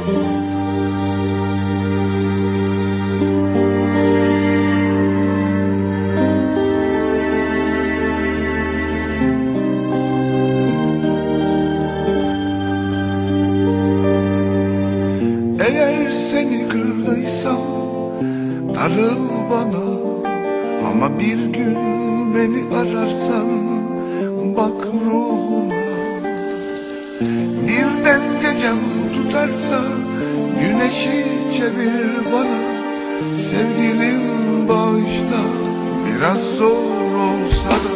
Eğer seni kırdıysam darıl bana. Ama bir gün beni ararsan bak ruhum tutarsa güneşi çevir bana. Sevgilim bağışla biraz zor olsa da.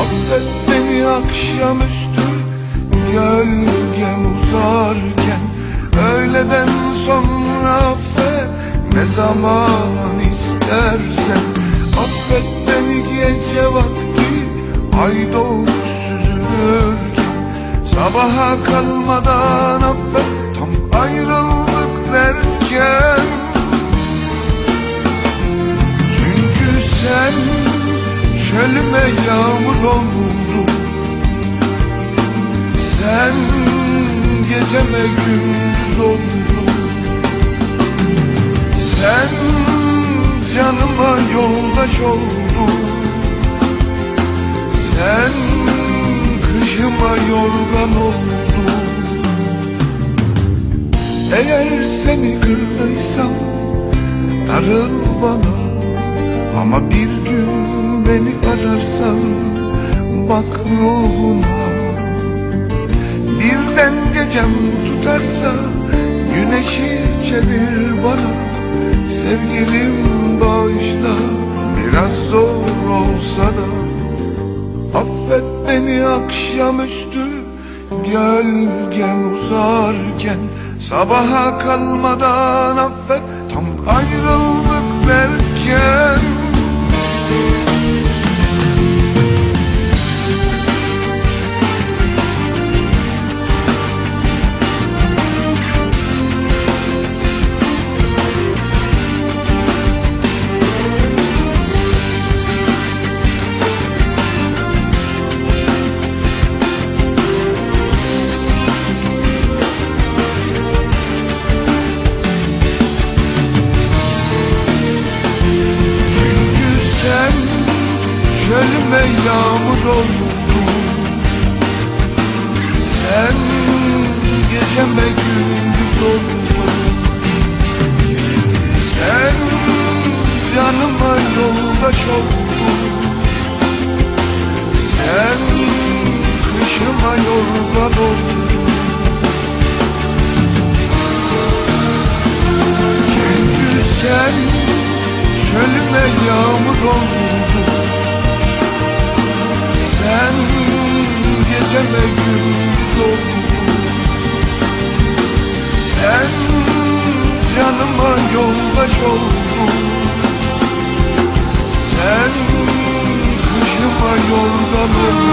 Affet beni akşamüstü gölgem uzarken. Öğleden sonra affet ne zaman istersen. Affet beni gece vakti ay doğmuş süzülürken Sabaha kalmadan affet tam ayrıldık derken. Çünkü sen çölüme yağmur oldun. Sen geceme gündüz oldun. Sen canıma yoldaş oldun. Sen kışıma yorgan oldun Eğer seni kırdıysam darıl bana. Ama bir gün beni ararsan bak ruhuna Birden gecem tutarsa güneşi çevir bana. Sevgilim beni akşamüstü gölgem uzarken Sabaha kalmadan affet çölüme yağmur oldun Sen geceme gündüz oldun. Sen canıma yoldaş oldun. Sen kışıma yorgan oldun Çünkü sen çölüme yağmur oldun geceme gündüz oldun Sen canıma yoldaş oldun Sen kışıma yorgan oldun